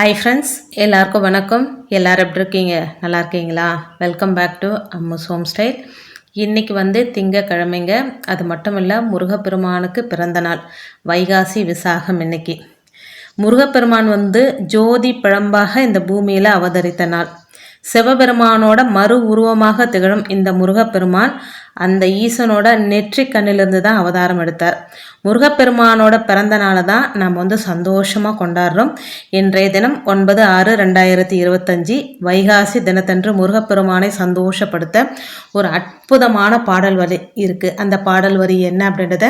Hi friends எல்லாருக்கும் வணக்கம். எல்லாரும் எப்படி இருக்கீங்க? நல்லா இருக்கீங்களா? Welcome back to Ammu's home style இன்றைக்கி வந்து திங்கக்கிழமைங்க. அது மட்டும் இல்லை முருகப்பெருமானுக்கு பிறந்த நாள் வைகாசி விசாகம் இன்னைக்கு. முருகப்பெருமான் வந்து ஜோதி பிழம்பாக இந்த பூமியில் அவதரித்த நாள். சிவபெருமானோட மறு உருவமாக திகழும் இந்த முருகப்பெருமான் அந்த ஈசனோட நெற்றி கண்ணிலிருந்து தான் அவதாரம் எடுத்தார். முருகப்பெருமானோட பிறந்த நாளை தான் நம்ம வந்து சந்தோஷமாக கொண்டாடுறோம். இன்றைய தினம் ஒன்பது ஆறு ரெண்டாயிரத்தி இருபத்தஞ்சி வைகாசி தினத்தன்று முருகப்பெருமானை சந்தோஷப்படுத்த ஒரு அற்புதமான பாடல் வரி இருக்குது அந்த பாடல் வரி என்ன அப்படின்றத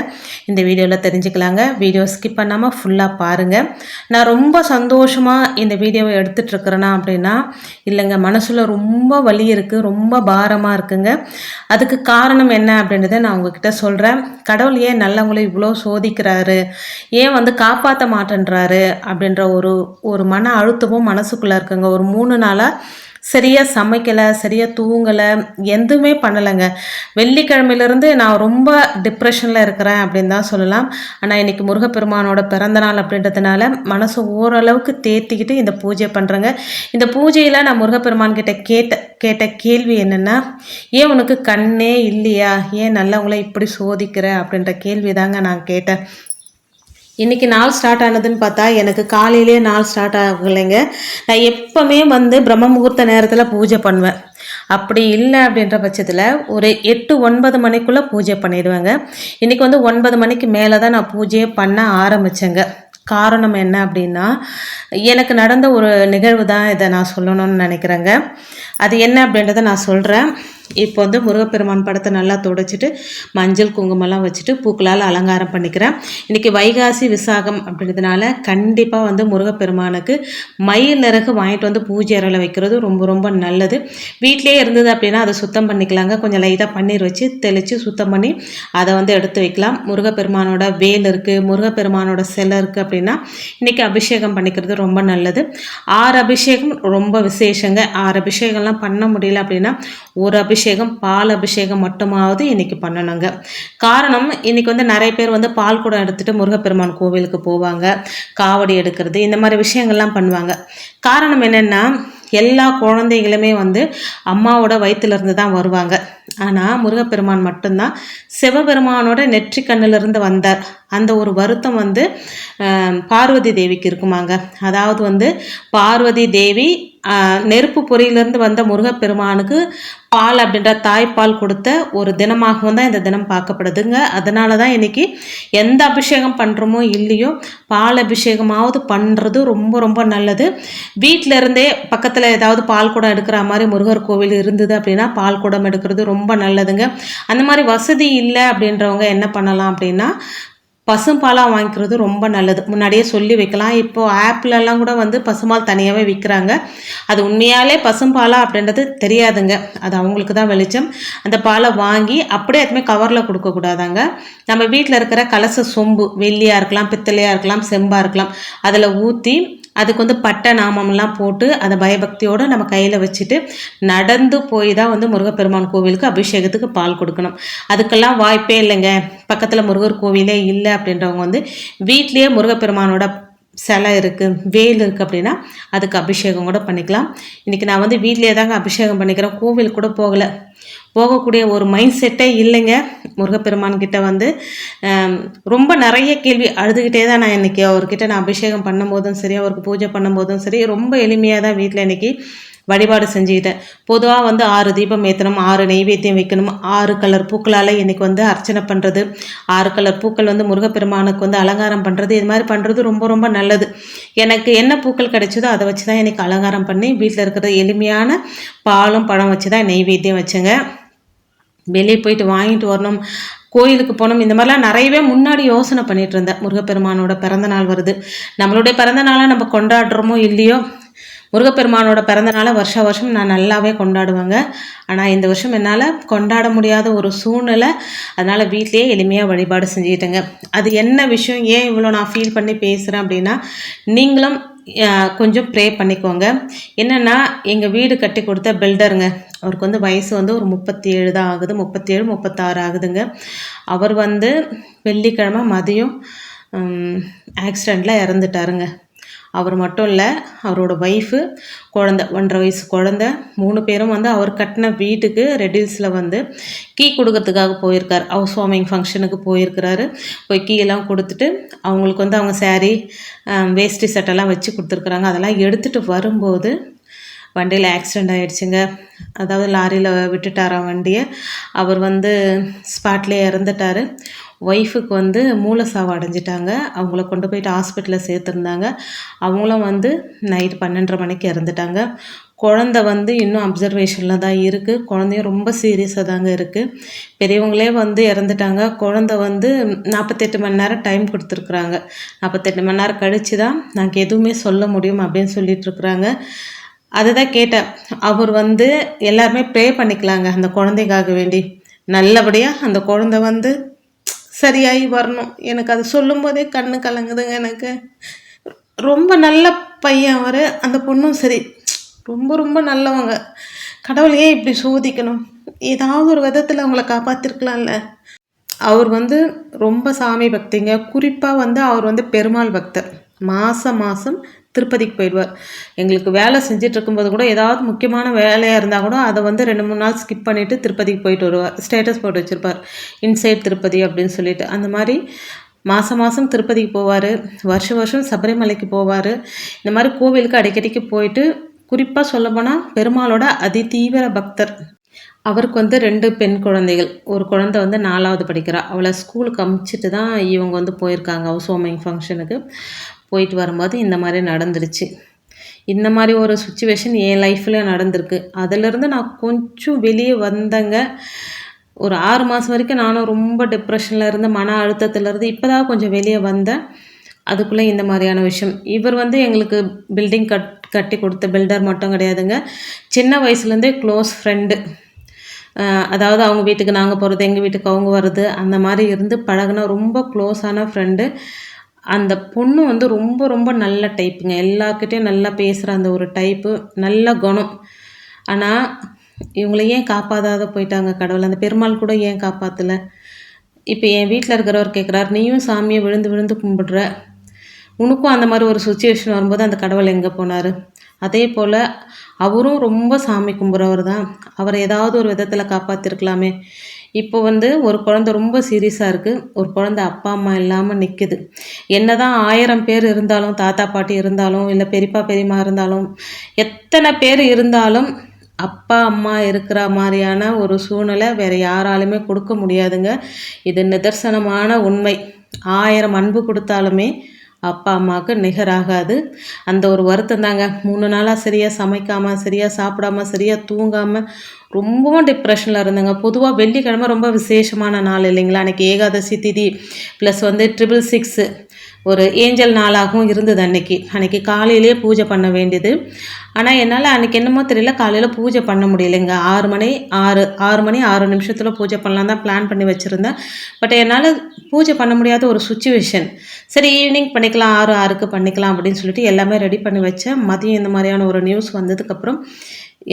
இந்த வீடியோவில் தெரிஞ்சுக்கலாங்க. வீடியோ ஸ்கிப் பண்ணாமல் ஃபுல்லாக பாருங்கள் நான் ரொம்ப சந்தோஷமாக இந்த வீடியோவை எடுத்துகிட்ருக்குறேன்னா அப்படின்னா இல்லைங்க மனசில் ரொம்ப வலி இருக்குது ரொம்ப பாரமாக இருக்குங்க. அதுக்கு காரணம் என்ன அப்படின்றத நான் உங்ககிட்ட சொல்கிறேன் கடவுள் ஏன் நல்லவங்களை இவ்வளோ சோதிக்கிறாரு? ஏன் வந்து காப்பாற்ற மாட்டேன்றாரு? அப்படின்ற ஒரு ஒரு மன அழுத்தமும் மனசுக்குள்ளே இருக்குங்க. ஒரு மூணு நாளாக சரியாக சமைக்கலை சரியாக தூங்கலை எதுவுமே பண்ணலைங்க. வெள்ளிக்கிழமையிலேருந்து நான் ரொம்ப டிப்ரெஷனில் இருக்கிறேன் அப்படின்னு தான் சொல்லலாம். ஆனால் இன்றைக்கி முருகப்பெருமானோட பிறந்தநாள் அப்படின்றதுனால மனசு ஓரளவுக்கு தேத்திக்கிட்டு இந்த பூஜை பண்ணுறேங்க இந்த பூஜையில் நான் முருகப்பெருமான் கிட்ட கேட்ட கேட்ட கேள்வி என்னென்னா ஏன் உனக்கு கண்ணே இல்லையா? ஏன் நல்லவங்கள இப்படி சோதிக்கிற? அப்படின்ற கேள்வி தாங்க நான் கேட்டேன். இன்றைக்கி நாள் ஸ்டார்ட் ஆனதுன்னு பார்த்தா எனக்கு காலையிலேயே நாள் ஸ்டார்ட் ஆகலைங்க. நான் எப்போவுமே வந்து பிரம்ம முகூர்த்த நேரத்தில் பூஜை பண்ணுவேன். அப்படி இல்லை அப்படின்ற பட்சத்தில் ஒரு எட்டு ஒன்பது மணிக்குள்ளே பூஜை பண்ணிடுவேங்க. இன்றைக்கி வந்து ஒன்பது மணிக்கு மேலே தான் நான் பூஜையை பண்ண ஆரம்பித்தேங்க காரணம் என்ன அப்படின்னா எனக்கு நடந்த ஒரு நிகழ்வு தான் இதை நான் சொல்லணும்னு நினைக்கிறேங்க. அது என்ன அப்படின்றத நான் சொல்கிறேன் இப்போ வந்து முருகப்பெருமான் படத்தை நல்லா துடைச்சிட்டு மஞ்சள் குங்குமம்லாம் வச்சுட்டு பூக்களால் அலங்காரம் பண்ணிக்கிறேன். இன்றைக்கி வைகாசி விசாகம் அப்படின்றதுனால கண்டிப்பாக வந்து முருகப்பெருமானுக்கு மயில் நிறகு வாங்கிட்டு வந்து பூஜை அறையில் வைக்கிறது ரொம்ப ரொம்ப நல்லது. வீட்டிலே இருந்தது அப்படின்னா அதை சுத்தம் பண்ணிக்கலாங்க. கொஞ்சம் லைட்டாக பன்னீர் வச்சு தெளித்து சுத்தம் பண்ணி அதை வந்து எடுத்து வைக்கலாம். முருகப்பெருமானோட வேல் இருக்குது முருகப்பெருமானோட சிலை இருக்குது அப்படின்னா இன்றைக்கி அபிஷேகம் பண்ணிக்கிறது ரொம்ப நல்லது. ஆறு அபிஷேகம் ரொம்ப விசேஷங்க. ஆறு அபிஷேகம்லாம் பண்ண முடியல அப்படின்னா ஒரு அபிஷேகம் அபிஷேகம் பால் அபிஷேகம் மட்டுமாவது இன்றைக்கி பண்ணணுங்க. காரணம் இன்றைக்கி வந்து நிறைய பேர் வந்து பால் குடம் எடுத்துகிட்டு முருகப்பெருமான் கோவிலுக்கு போவாங்க. காவடி எடுக்கிறது இந்த மாதிரி விஷயங்கள்லாம் பண்ணுவாங்க. காரணம் என்னென்னா எல்லா குழந்தைகளுமே வந்து அம்மாவோட வயிற்றுலேருந்து தான் வருவாங்க. ஆனால் முருகப்பெருமான் மட்டும்தான். சிவபெருமானோட நெற்றி கண்ணிலிருந்து வந்தார் அந்த ஒரு வருத்தம் வந்து பார்வதி தேவிக்கு இருக்குமாங்க. அதாவது வந்து பார்வதி தேவி நெருப்பு பொறியிலிருந்து வந்த முருகப்பெருமானுக்கு பால் அப்படின்ற தாய்ப்பால் கொடுத்த ஒரு தினமாகவும் தான் இந்த தினம் பார்க்கப்படுதுங்க. அதனால தான் இன்றைக்கி எந்த அபிஷேகம் பண்ணுறோமோ இல்லையோ பால் அபிஷேகமாவது பண்ணுறது ரொம்ப ரொம்ப நல்லது. வீட்டில் இருந்தே பக்கத்தில் ஏதாவது பால் குடம் எடுக்கிற மாதிரி முருகர் கோவில் இருந்தது அப்படின்னா பால் குடம் எடுக்கிறது ரொம்ப நல்லதுங்க. அந்த மாதிரி வசதி இல்லை அப்படின்றவங்க என்ன பண்ணலாம் அப்படின்னா பசும்பாலாக வாங்கிக்கிறது ரொம்ப நல்லது. முன்னாடியே சொல்லி வைக்கலாம். இப்போது ஆப்லலாம் கூட வந்து பசும்பால் தனியாகவே விற்கிறாங்க அது உண்மையாலே பசும்பாலா அப்படின்றது தெரியாதுங்க. அது அவங்களுக்கு தான் வெளிச்சம். அந்த பாலை வாங்கி அப்படியே எதுவுமே கவரில் கொடுக்கக்கூடாதாங்க நம்ம வீட்டில் இருக்கிற கலச சொம்பு வெள்ளியாக இருக்கலாம் பித்தளையாக இருக்கலாம் செம்பாக இருக்கலாம். அதில் ஊற்றி அதுக்கு வந்து பட்டை நாமம்லாம் போட்டு அதை பயபக்தியோடு நம்ம கையில் வச்சுட்டு நடந்து போய் தான் வந்து முருகப்பெருமான் கோவிலுக்கு அபிஷேகத்துக்கு பால் கொடுக்கணும். அதுக்கெல்லாம் வாய்ப்பே இல்லைங்க. பக்கத்தில் முருகர் கோவிலே இல்லை அப்படின்றவங்க வந்து வீட்லேயே முருகப்பெருமானோட சிலை இருக்குது வேல் இருக்குது அப்படின்னா அதுக்கு அபிஷேகம் கூட பண்ணிக்கலாம். இன்றைக்கி நான் வந்து வீட்லேயே தாங்க அபிஷேகம் பண்ணிக்கிறேன். கோவில் கூட போகலை. போகக்கூடிய ஒரு மைண்ட் செட்டே இல்லைங்க. முருகப்பெருமான் கிட்ட வந்து ரொம்ப நிறைய கேள்வி அழுதுகிட்டே தான் நான் இன்றைக்கி அவர்கிட்ட நான் அபிஷேகம் பண்ணும்போதும் சரி அவருக்கு பூஜை பண்ணும்போதும் சரி ரொம்ப எளிமையாக தான் வீட்டில் இன்றைக்கி வழிபாடு செஞ்சுக்கிட்டேன். பொதுவாக வந்து ஆறு தீபம் ஏற்றணும் ஆறு நெய்வேத்தியம் வைக்கணும் ஆறு கலர் பூக்களால் இன்றைக்கி வந்து அர்ச்சனை பண்ணுறது ஆறு கலர் பூக்கள் வந்து முருகப்பெருமானுக்கு வந்து அலங்காரம் பண்ணுறது இது மாதிரி பண்ணுறது ரொம்ப ரொம்ப நல்லது. எனக்கு என்ன பூக்கள் கிடைச்சதோ அதை வச்சு தான் எனக்கு அலங்காரம் பண்ணி வீட்டில் இருக்கிற எளிமையான பாலும் பழம் வச்சு தான் நெய்வேத்தியம் வச்சுங்க. வெளியே போயிட்டு வாங்கிட்டு வரணும் கோயிலுக்கு போகணும் இந்த மாதிரிலாம் நிறையவே முன்னாடி யோசனை பண்ணிகிட்டு இருந்தேன். முருகப்பெருமானோட பிறந்த நாள் வருது. நம்மளுடைய பிறந்த நாளாக நம்ம கொண்டாடுறோமோ இல்லையோ முருகப்பெருமானோட பிறந்தநாளை வருஷ வருஷம் நான் நல்லாவே கொண்டாடுவேங்க. ஆனால் இந்த வருஷம் என்னால் கொண்டாட முடியாத ஒரு சூழ்நிலை அதனால் வீட்லேயே எளிமையாக வழிபாடு செஞ்சுக்கிட்டேங்க அது என்ன விஷயம் ஏன் இவ்வளோ நான் ஃபீல் பண்ணி பேசுகிறேன் அப்படின்னா நீங்களும் கொஞ்சம் ப்ரே பண்ணிக்கோங்க. என்னென்னா எங்கள் வீடு கட்டி கொடுத்த பில்டருங்க அவருக்கு வந்து வயசு வந்து ஒரு முப்பத்தி ஏழு தான் ஆகுது. முப்பத்தேழு முப்பத்தாறு ஆகுதுங்க. அவர் வந்து வெள்ளிக்கிழமை மதியம் ஆக்சிடெண்ட்டில் இறந்துட்டாருங்க. அவர் மட்டும் இல்லை அவரோட ஒய்ஃபு குழந்த ஒன்றரை வயசு குழந்த மூணு பேரும் வந்து அவர் கட்டின வீட்டுக்கு ரெடில்ஸில் வந்து கீ கொடுக்கறதுக்காக போயிருக்கார். ஹவுஸ் வார்மிங் ஃபங்க்ஷனுக்கு போயிருக்கிறாரு. போய் கீ எல்லாம் கொடுத்துட்டு அவங்களுக்கு வந்து அவங்க saree வேஷ்டி சட்டெல்லாம் வச்சு கொடுத்துருக்குறாங்க. அதெல்லாம் எடுத்துகிட்டு வரும்போது வண்டியில் ஆக்சிடெண்ட் ஆகிடுச்சுங்க அதாவது லாரியில் விட்டுட்டாராம் வண்டியை. அவர் வந்து ஸ்பாட்லேயே இறந்துட்டார். ஒய்ஃபுக்கு வந்து மூளை சாவு அடைஞ்சிட்டாங்க. அவங்கள கொண்டு போயிட்டு ஹாஸ்பிட்டலில் சேர்த்துருந்தாங்க. அவங்களும் வந்து நைட் பன்னெண்டரை மணிக்கு இறந்துட்டாங்க. குழந்த வந்து இன்னும் அப்சர்வேஷனில் தான் இருக்குது குழந்தையும் ரொம்ப சீரியஸாக தாங்க இருக்குது பெரியவங்களே வந்து இறந்துட்டாங்க. குழந்த வந்து நாற்பத்தெட்டு மணி நேரம் டைம் கொடுத்துருக்குறாங்க. நாற்பத்தெட்டு மணி நேரம் கழித்து தான் நாங்கள் எதுவுமே சொல்ல முடியும் அப்படின்னு சொல்லிகிட்ருக்குறாங்க அதுதான் கேட்டேன். அவர் வந்து எல்லாருமே ப்ரே பண்ணிக்கலாங்க. அந்த குழந்தைக்காக வேண்டி. நல்லபடியாக அந்த குழந்தை வந்து சரியாகி வரணும். எனக்கு அது சொல்லும்போதே கண்ணு கலங்குதுங்க எனக்கு. ரொம்ப நல்ல பையன் அவர். அந்த பொண்ணும் சரி. ரொம்ப ரொம்ப நல்லவங்க. கடவுளையே இப்படி சோதிக்கணும்? ஏதாவது ஒரு விதத்தில் அவங்கள காப்பாற்றிருக்கலாம்ல அவர் வந்து ரொம்ப சாமி பக்திங்க. குறிப்பாக வந்து அவர் வந்து பெருமாள் பக்தர். மாதம் மாதம் திருப்பதிக்கு போயிடுவார். எங்களுக்கு வேலை செஞ்சுட்டு இருக்கும்போது கூட ஏதாவது முக்கியமான வேலையாக இருந்தால் கூட அதை வந்து ரெண்டு மூணு நாள் ஸ்கிப் பண்ணிவிட்டு திருப்பதிக்கு போயிட்டு வருவார். ஸ்டேட்டஸ் போட்டு வச்சுருப்பார். இன்சைட் திருப்பதி அப்படின்னு சொல்லிட்டு. அந்த மாதிரி மாதம் மாதம் திருப்பதிக்கு போவார். வருஷம் வருஷம் சபரிமலைக்கு போவார். இந்த மாதிரி கோவிலுக்கு அடிக்கடிக்கு போயிட்டு குறிப்பாக சொல்லப்போனால் பெருமாளோட அதி தீவிர பக்தர். அவருக்கு வந்து ரெண்டு பெண் குழந்தைகள். ஒரு குழந்தை வந்து நாலாவது படிக்கிறா. அவளை ஸ்கூலுக்கு அமுச்சிட்டு தான் இவங்க வந்து போயிருக்காங்க. ஹவுஸ் வார்மிங் ஃபங்க்ஷனுக்கு போயிட்டு வரும்போது இந்த மாதிரி நடந்துருச்சு. இந்த மாதிரி ஒரு சுச்சுவேஷன் என் லைஃப்பில் நடந்திருக்கு. அதிலிருந்து நான் கொஞ்சம் வெளியே வந்தேங்க. ஒரு ஆறு மாதம் வரைக்கும் நானும் ரொம்ப டிப்ரெஷனில் இருந்து மன அழுத்தத்தில் இருந்து இப்போ தான் கொஞ்சம் வெளியே வந்தேன். அதுக்குள்ளே இந்த மாதிரியான விஷயம். இவர் வந்து எங்களுக்கு பில்டிங் கட் கட்டி கொடுத்த பில்டர் மட்டும் கிடையாதுங்க. சின்ன வயசுலேருந்தே க்ளோஸ் ஃப்ரெண்டு அதாவது அவங்க வீட்டுக்கு நாங்கள் போகிறது எங்கள் வீட்டுக்கு அவங்க வர்றது அந்த மாதிரி இருந்து பழகின ரொம்ப க்ளோஸான ஃப்ரெண்டு அந்த பொண்ணு வந்து ரொம்ப ரொம்ப நல்ல டைப்புங்க எல்லாருக்கிட்டேயும் நல்லா பேசுகிற அந்த ஒரு டைப்பு நல்ல குணம். ஆனால் இவங்கள ஏன் காப்பாதாத போயிட்டாங்க கடவுள்? அந்த பெருமாள் கூட ஏன் காப்பாற்றல இப்போ என் வீட்டில் இருக்கிறவர் கேட்குறாரு நீயும் சாமியை விழுந்து விழுந்து கும்பிடுற. உனக்கும் அந்த மாதிரி ஒரு சுச்சுவேஷன் வரும்போது அந்த கடவுள் எங்கே போனார்? அதே போல் அவரும் ரொம்ப சாமி கும்பிட்றவர் தான் அவரை ஏதாவது ஒரு விதத்தில் காப்பாற்றிருக்கலாமே இப்போ வந்து ஒரு குழந்த ரொம்ப சீரியஸாக இருக்குது ஒரு குழந்த அப்பா அம்மா இல்லாமல் நிற்குது என்ன தான் ஆயிரம் பேர் இருந்தாலும் தாத்தா பாட்டி இருந்தாலும் இல்லை பெரியப்பா பெரியம்மா இருந்தாலும் எத்தனை பேர் இருந்தாலும் அப்பா அம்மா இருக்கிற மாதிரியான ஒரு சூழ்நிலை வேறு யாராலுமே கொடுக்க முடியாதுங்க. இது நிதர்சனமான உண்மை. ஆயிரம் அன்பு கொடுத்தாலுமே அப்பா அம்மாவுக்கு நிகராகாது. அந்த ஒரு வருத்தம் தாங்க. மூணு நாளாக சரியாக சமைக்காமல் சரியாக சாப்பிடாம சரியாக தூங்காமல் ரொம்பவும் டிப்ரெஷனில் இருந்தேங்க. பொதுவாக வெள்ளிக்கிழமை ரொம்ப விசேஷமான நாள் இல்லைங்களா? அன்றைக்கி ஏகாதசி திதி ப்ளஸ் வந்து ட்ரிபிள் சிக்ஸு ஒரு ஏஞ்சல் நாளாகவும் இருந்தது அன்னைக்கு. அன்றைக்கி காலையிலே பூஜை பண்ண வேண்டியது. ஆனால் என்னால் அன்றைக்கி என்னமோ தெரியல காலையில் பூஜை பண்ண முடியலைங்க. ஆறு மணி ஆறு ஆறு மணி ஆறு நிமிஷத்தில் பூஜை பண்ணலாம் தான் பிளான் பண்ணி வச்சுருந்தேன். பட் என்னால் பூஜை பண்ண முடியாத ஒரு சுச்சுவேஷன் சரி ஈவினிங் பண்ணிக்கலாம் ஆறு ஆறுக்கு பண்ணிக்கலாம் அப்படின்னு சொல்லிட்டு எல்லாமே ரெடி பண்ணி வச்சேன். மதியம் இந்த மாதிரியான ஒரு நியூஸ் வந்ததுக்கப்புறம்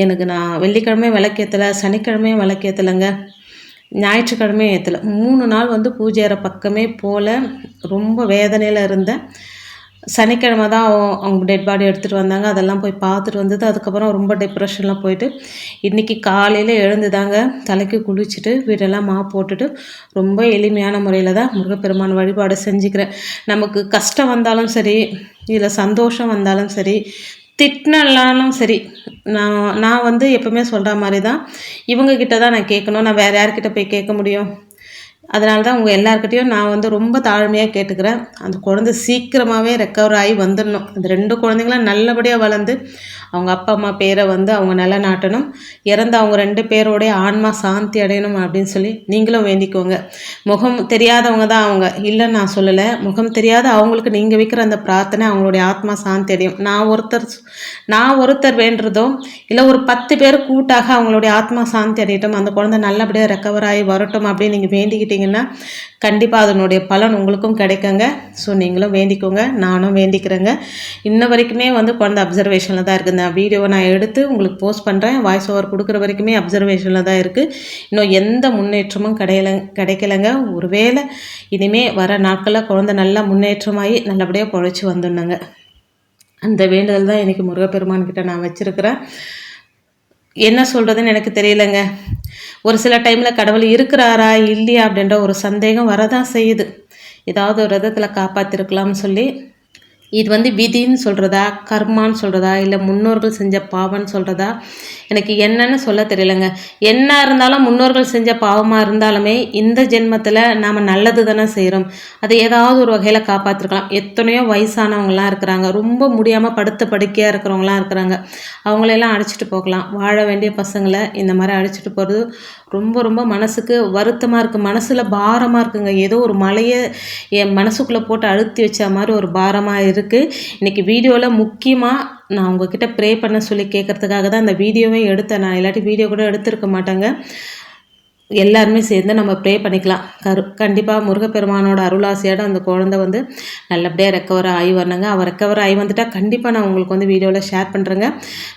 எனக்கு நான் வெள்ளிக்கிழமையும் விளக்கேற்றலை சனிக்கிழமையும் விளக்கேற்றலைங்க ஞாயிற்றுக்கிழமையும் ஏற்றலை மூணு நாள் வந்து பூஜை அறை பக்கமே போல ரொம்ப வேதனையில் இருந்தேன் சனிக்கிழமை தான் அவங்க டெட் பாடி எடுத்துகிட்டு வந்தாங்க. அதெல்லாம் போய் பார்த்துட்டு வந்தது. அதுக்கப்புறம் ரொம்ப டிப்ரெஷன்லாம் போயிட்டு இன்றைக்கி காலையில் எழுந்துதாங்க தலைக்கு குளிச்சுட்டு வீடெல்லாம் மா போட்டுட்டு ரொம்ப எளிமையான முறையில் தான் முருகப்பெருமான் வழிபாடு செஞ்சுக்கிறேன். நமக்கு கஷ்டம் வந்தாலும் சரி இதில் சந்தோஷம் வந்தாலும் சரி திட்டினாலும் சரி நான் நான் வந்து எப்போவுமே சொல்கிற மாதிரி தான் இவங்கக்கிட்ட தான் நான் கேட்கணும். நான் வேறு யார்கிட்ட போய் கேட்க முடியும்? அதனால தான் உங்கள் எல்லாருக்கிட்டேயும் நான் வந்து ரொம்ப தாழ்மையாக கேட்டுக்கிறேன். அந்த குழந்தை சீக்கிரமாகவே ரெக்கவர் ஆகி வந்துடணும். அந்த ரெண்டு குழந்தைங்களும் நல்லபடியாக வளர்ந்து அவங்க அப்பா அம்மா பேரை வந்து அவங்க நிலநாட்டணும். இறந்த அவங்க ரெண்டு பேரோடைய ஆன்மா சாந்தி அடையணும் அப்படின்னு சொல்லி நீங்களும் வேண்டிக்கோங்க. முகம் தெரியாதவங்க தான் அவங்க. இல்லைன்னு நான் சொல்லலை. முகம் தெரியாத அவங்களுக்கு நீங்கள் வைக்கிற அந்த பிரார்த்தனை அவங்களுடைய ஆத்மா சாந்தி அடையும். நான் ஒருத்தர் நான் ஒருத்தர் வேண்டுறதோ இல்லை ஒரு பத்து பேர் கூட்டாக அவங்களுடைய ஆத்மா சாந்தி அடையட்டும் அந்த குழந்தை நல்லபடியாக ரெக்கவர் ஆகி வரட்டும் அப்படின்னு நீங்கள் வேண்டிக்கிட்டீங்கன்னா கண்டிப்பாக அதனுடைய பலன் உங்களுக்கும் கிடைக்குங்க. ஸோ நீங்களும் வேண்டிக்கோங்க. நானும் வேண்டிக்கிறேங்க. இன்ன வரைக்குமே வந்து குழந்தை அப்சர்வேஷனில் தான் இருக்குது. நான் வீடியோவை நான் எடுத்து உங்களுக்கு போஸ்ட் பண்ணுறேன் வாய்ஸ் ஓவர் கொடுக்குற வரைக்குமே அப்சர்வேஷனில் தான் இருக்குது இன்னும் எந்த முன்னேற்றமும் கிடையல கிடைக்கலங்க. ஒருவேளை இனிமேல் வர நாட்களில் குழந்தை நல்லா முன்னேற்றமாகி நல்லபடியாக பொழைச்சி வந்துடணுங்க. அந்த வேண்டுதல் தான் இன்றைக்கி முருகப்பெருமான்கிட்ட நான் வச்சுருக்கிறேன். என்ன சொல்கிறதுன்னு எனக்கு தெரியலங்க. ஒரு சில டைமில் கடவுள் இருக்கிறாரா இல்லையா அப்படின்ற ஒரு சந்தேகம் வரதான் செய்யுது. ஏதாவது ஒரு விதத்தில் காப்பாற்றிருக்கலாம்னு சொல்லி இது வந்து விதின்னு சொல்கிறதா கர்மான்னு சொல்கிறதா இல்லை முன்னோர்கள் செஞ்ச பாவம்னு சொல்கிறதா எனக்கு என்னன்னு சொல்ல தெரியலங்க. என்ன இருந்தாலும் முன்னோர்கள் செஞ்ச பாவமாக இருந்தாலுமே இந்த ஜென்மத்தில் நாம் நல்லது தானே செய்கிறோம் அதை ஏதாவது ஒரு வகையில் காப்பாற்றிருக்கலாம் எத்தனையோ வயசானவங்களாம் இருக்கிறாங்க. ரொம்ப முடியாமல் படுத்த படுக்கையாக இருக்கிறவங்களாம் இருக்கிறாங்க. அவங்களெல்லாம் அழைச்சிட்டு போகலாம். வாழ வேண்டிய பசங்களை இந்த மாதிரி அழைச்சிட்டு போகிறது ரொம்ப ரொம்ப மனசுக்கு வருத்தமாக இருக்குது மனசில் பாரமாக இருக்குங்க. ஏதோ ஒரு மலையை என் மனசுக்குள்ளே போட்டு அழுத்தி வச்ச மாதிரி ஒரு பாரமாக இருக்குது இன்றைக்கி வீடியோவில் முக்கியமாக நான் உங்ககிட்ட ப்ரே பண்ண சொல்லி கேட்குறதுக்காக தான் அந்த வீடியோவே எடுத்தேன். நான் இல்லாட்டி வீடியோ கூட எடுத்திருக்க மாட்டேங்க. எல்லாருமே சேர்ந்து நம்ம ப்ரே பண்ணிக்கலாம். கரு கண்டிப்பாக முருகப்பெருமானோட அருளாசியோட அந்த குழந்தை வந்து நல்லபடியாக ரெக்கவர் ஆகி வரணுங்க. அவர் ரெக்கவர் ஆகி வந்துட்டால் கண்டிப்பாக நான் உங்களுக்கு வந்து வீடியோவில் ஷேர் பண்ணுறேங்க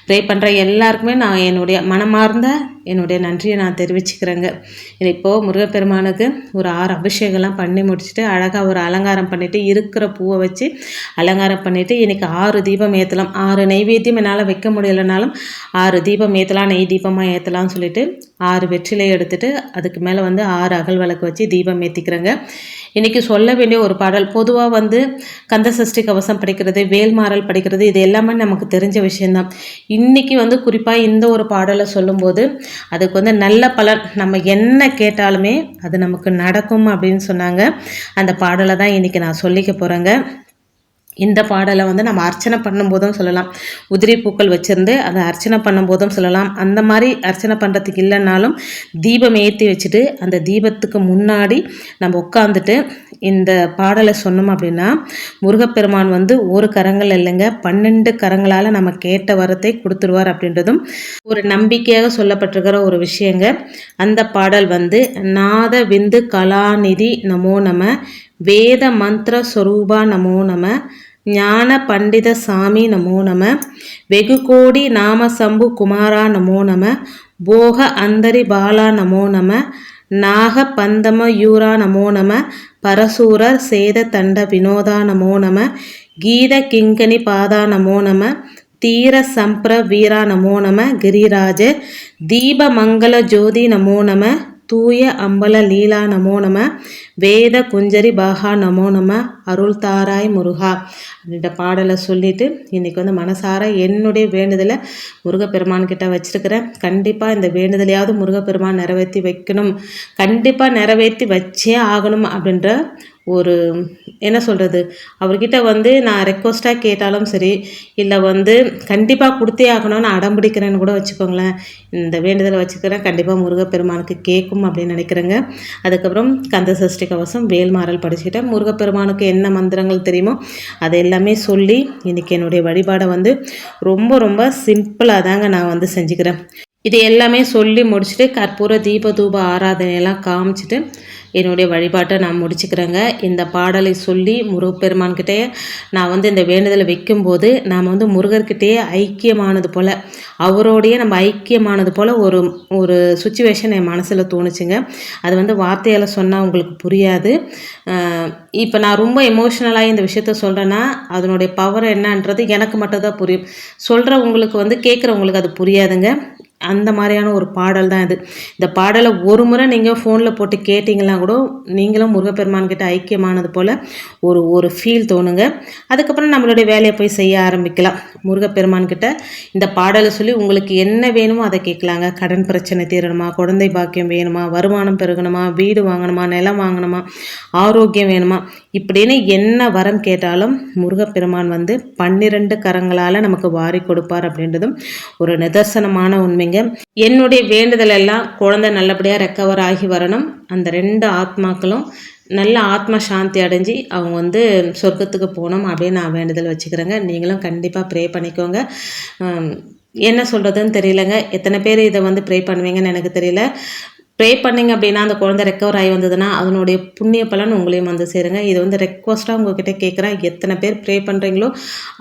ப்ரே பண்ணுற எல்லாருக்குமே நான் என்னுடைய மனமார்ந்த என்னுடைய நன்றியை நான் தெரிவிச்சுக்கிறேங்க. இப்போது முருகப்பெருமானுக்கு ஒரு ஆறு அபிஷேகம்லாம் பண்ணி முடிச்சுட்டு அழகாக ஒரு அலங்காரம் பண்ணிவிட்டு இருக்கிற பூவை வச்சு அலங்காரம் பண்ணிவிட்டு இன்றைக்கி ஆறு தீபம் ஏற்றலாம் ஆறு நெய்வேத்தியம் என்னால் வைக்க முடியலைனாலும் ஆறு தீபம் ஏற்றலாம் நெய் தீபமாக ஏற்றலாம்னு சொல்லிட்டு ஆறு வெற்றிலை எடுத்துகிட்டு அதுக்கு மேலே வந்து ஆறு அகல் விளக்கு வச்சு தீபம் ஏற்றிக்கிறேங்க இன்றைக்கி சொல்ல வேண்டிய ஒரு பாடல் பொதுவாக வந்து கந்த சஷ்டி கவசம் படிக்கிறது வேல்மாறல் படிக்கிறது இது எல்லாமே நமக்கு தெரிஞ்ச விஷயந்தான் இன்றைக்கி வந்து குறிப்பாக இந்த ஒரு பாடலை சொல்லும்போது அதுக்கு வந்து நல்ல பலன் நம்ம என்ன கேட்டாலுமே அது நமக்கு நடக்கும் அப்படின்னு சொன்னாங்க. அந்த பாடலை தான் இன்றைக்கி நான் சொல்லிக்க போகிறேங்க இந்த பாடலை வந்து நம்ம அர்ச்சனை பண்ணும்போதும் சொல்லலாம். உதிரி பூக்கள் வச்சுருந்து அதை அர்ச்சனை பண்ணும்போதும் சொல்லலாம். அந்த மாதிரி அர்ச்சனை பண்ணுறதுக்கு இல்லைன்னாலும் தீபம் ஏற்றி வச்சுட்டு அந்த தீபத்துக்கு முன்னாடி நம்ம உட்காந்துட்டு இந்த பாடலை சொன்னோம் அப்படின்னா முருகப்பெருமான் வந்து ஒரு கரங்கள் இல்லைங்க பன்னெண்டு கரங்களால் நம்ம கேட்ட வரத்தை கொடுத்துருவார் அப்படின்றதும் ஒரு நம்பிக்கையாக சொல்லப்பட்டிருக்கிற ஒரு விஷயங்க. அந்த பாடல் வந்து நாத விந்து கலாநிதி நமோ நம வேத மந்திர ஸ்வரூபா நமோ நம ஞான பண்டித சாமி நமோ நம வெகு கோடி நாம சம்பு குமாரா நமோ நம போக அந்தரி பாலா நமோ நம நாக பந்தம யூரா நமோ நம பரசூரர் சேத தண்ட வினோதா நமோ நம கீத கிங்கனி பாதா நமோ நம தீர சம்பிர வீரா நமோ நம கிரிராஜ தீப மங்கள ஜோதி நமோ நம தூய அம்பல லீலா நமோ நம வேத குஞ்சரி பாகா நமோ நம அருள் தாராய் முருகா அப்படின்ற பாடலை சொல்லிவிட்டு இன்றைக்கி வந்து மனசார என்னுடைய வேண்டுதலை முருகப்பெருமான்கிட்ட வச்சுருக்கிறேன். கண்டிப்பாக இந்த வேண்டுதலையாவது முருகப்பெருமான் நிறைவேற்றி வைக்கணும். கண்டிப்பாக நிறைவேற்றி வச்சே ஆகணும் அப்படின்ற ஒரு என்ன சொல்கிறது அவர்கிட்ட வந்து நான் ரெக்வஸ்ட்டாக கேட்டாலும் சரி இல்லை வந்து கண்டிப்பாக கொடுத்தே ஆகணும்னு அடம் பிடிக்கிறேன்னு கூட வச்சுக்கோங்களேன். இந்த வேண்டுதலை வச்சுக்கிறேன். கண்டிப்பாக முருகப்பெருமானுக்கு கேட்கும் அப்படின்னு நினைக்கிறேங்க. அதுக்கப்புறம் கந்த சஷ்டி கவசம் வேல்மாறல் படிச்சுக்கிட்டேன். முருகப்பெருமானுக்கு என்ன மந்திரங்கள் தெரியுமோ அதை எல்லாமே சொல்லி இன்றைக்கி என்னுடைய வழிபாடை வந்து ரொம்ப ரொம்ப சிம்பிளாக தாங்க நான் வந்து செஞ்சுக்கிறேன். இது எல்லாமே சொல்லி முடிச்சுட்டு கற்பூர தீப தூப ஆராதனையெல்லாம் காமிச்சிட்டு என்னுடைய வழிபாட்டை நான் முடிச்சுக்கிறேங்க. இந்த பாடலை சொல்லி முருகப்பெருமான்கிட்டே நான் வந்து இந்த வேண்டுதலை வைக்கும்போது நாம் வந்து முருகர்கிட்டயே ஐக்கியமானது போல் அவரோடைய நம்ம ஐக்கியமானது போல் ஒரு ஒரு சுச்சுவேஷன் என் மனசில் தோணுச்சுங்க. அது வந்து வார்த்தையால் சொன்னால் உங்களுக்கு புரியாது. இப்போ நான் ரொம்ப எமோஷ்னலாக இந்த விஷயத்த சொல்கிறேன்னா அதனுடைய பவர் என்னன்றது எனக்கு மட்டும் தான் புரியும். சொல்கிறவங்களுக்கு வந்து கேட்குறவங்களுக்கு அது புரியாதுங்க. அந்த மாதிரியான ஒரு பாடல் தான் இது. இந்த பாடலை ஒரு முறை நீங்கள் ஃபோனில் போட்டு கேட்டிங்கன்னா கூட நீங்களும் முருகப்பெருமான் கிட்ட ஐக்கியமானது போல் ஒரு ஒரு ஃபீல் தோணுங்க. அதுக்கப்புறம் நம்மளுடைய வேலையை போய் செய்ய ஆரம்பிக்கலாம். முருகப்பெருமான் கிட்ட இந்த பாடலை சொல்லி உங்களுக்கு என்ன வேணுமோ அதை கேட்கலாங்க. கடன் பிரச்சனை தீரணுமா குழந்தை பாக்கியம் வேணுமா வருமானம் பெருகணுமா வீடு வாங்கணுமா நிலம் வாங்கணுமா ஆரோக்கியம் வேணுமா இப்படின்னு என்ன வரம் கேட்டாலும் முருகப்பெருமான் வந்து பன்னிரண்டு கரங்களால் நமக்கு வாரி கொடுப்பார் அப்படின்றதும் ஒரு நிதர்சனமான உண்மைங்க. என்னுடைய வேண்டுதல் எல்லாம் குழந்தை நல்லபடியாக ரெக்கவர் ஆகி வரணும். அந்த ரெண்டு ஆத்மாக்களும் நல்ல ஆத்மா சாந்தி அடைஞ்சு அவங்க வந்து சொர்க்கத்துக்கு போகணும் அப்படின்னு நான் வேண்டுதல் வச்சுக்கிறேங்க. நீங்களும் கண்டிப்பாக ப்ரே பண்ணிக்கோங்க. என்ன சொல்கிறதுன்னு தெரியலங்க. எத்தனை பேர் இதை வந்து ப்ரே பண்ணுவீங்கன்னு எனக்கு தெரியல. ப்ரே பண்ணிங்க அப்படின்னா அந்த குழந்தை ரெக்கவர் ஆகி வந்ததுன்னா அதனுடைய புண்ணிய பலன் உங்களையும் வந்து சேருங்க. இது வந்து ரெக்வஸ்ட்டாக உங்ககிட்ட கேட்குறேன் எத்தனை பேர் ப்ரே பண்ணுறீங்களோ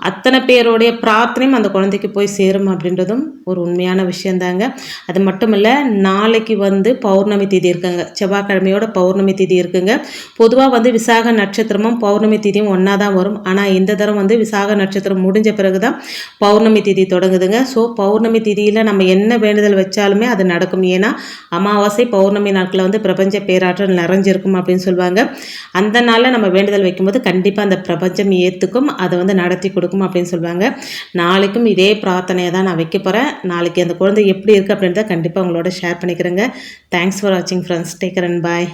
அத்தனை பேருடைய பிரார்த்தனையும் அந்த குழந்தைக்கு போய் சேரும் அப்படின்றதும் ஒரு உண்மையான விஷயந்தாங்க. அது மட்டும் இல்லை நாளைக்கு வந்து பௌர்ணமி திதி இருக்குங்க. செவ்வாய்க்கிழமையோட பௌர்ணமி திதி இருக்குங்க. பொதுவாக வந்து விசாக நட்சத்திரமும் பௌர்ணமி திதியும் ஒன்றா தான் வரும். ஆனால் இந்த தரம் வந்து விசாக நட்சத்திரம் முடிஞ்ச பிறகு தான் பௌர்ணமி திதி தொடங்குதுங்க. ஸோ பௌர்ணமி திதியில் நம்ம என்ன வேண்டுதல் வச்சாலுமே அது நடக்கும். ஏன்னா அமாவாசை பௌர்ணமி நாட்களில் வந்து பிரபஞ்ச பேராற்றல் நிறைஞ்சிருக்கும் அப்படின்னு சொல்லுவாங்க. அந்த நாளில் நம்ம வேண்டுதல் வைக்கும்போது கண்டிப்பாக அந்த பிரபஞ்சம் ஏற்றுக்கும் அதை வந்து நடத்தி கொடுக்கும் அப்படின்னு சொல்லுவாங்க. நாளைக்கும் இதே பிரார்த்தனையை தான் நான் வைக்க போகிறேன் நாளைக்கு அந்த குழந்தை எப்படி இருக்குது அப்படின்றத கண்டிப்பாக உங்களோட ஷேர் பண்ணிக்கிறேங்க. தேங்க்ஸ் ஃபார் வாட்சிங் friends take care and bye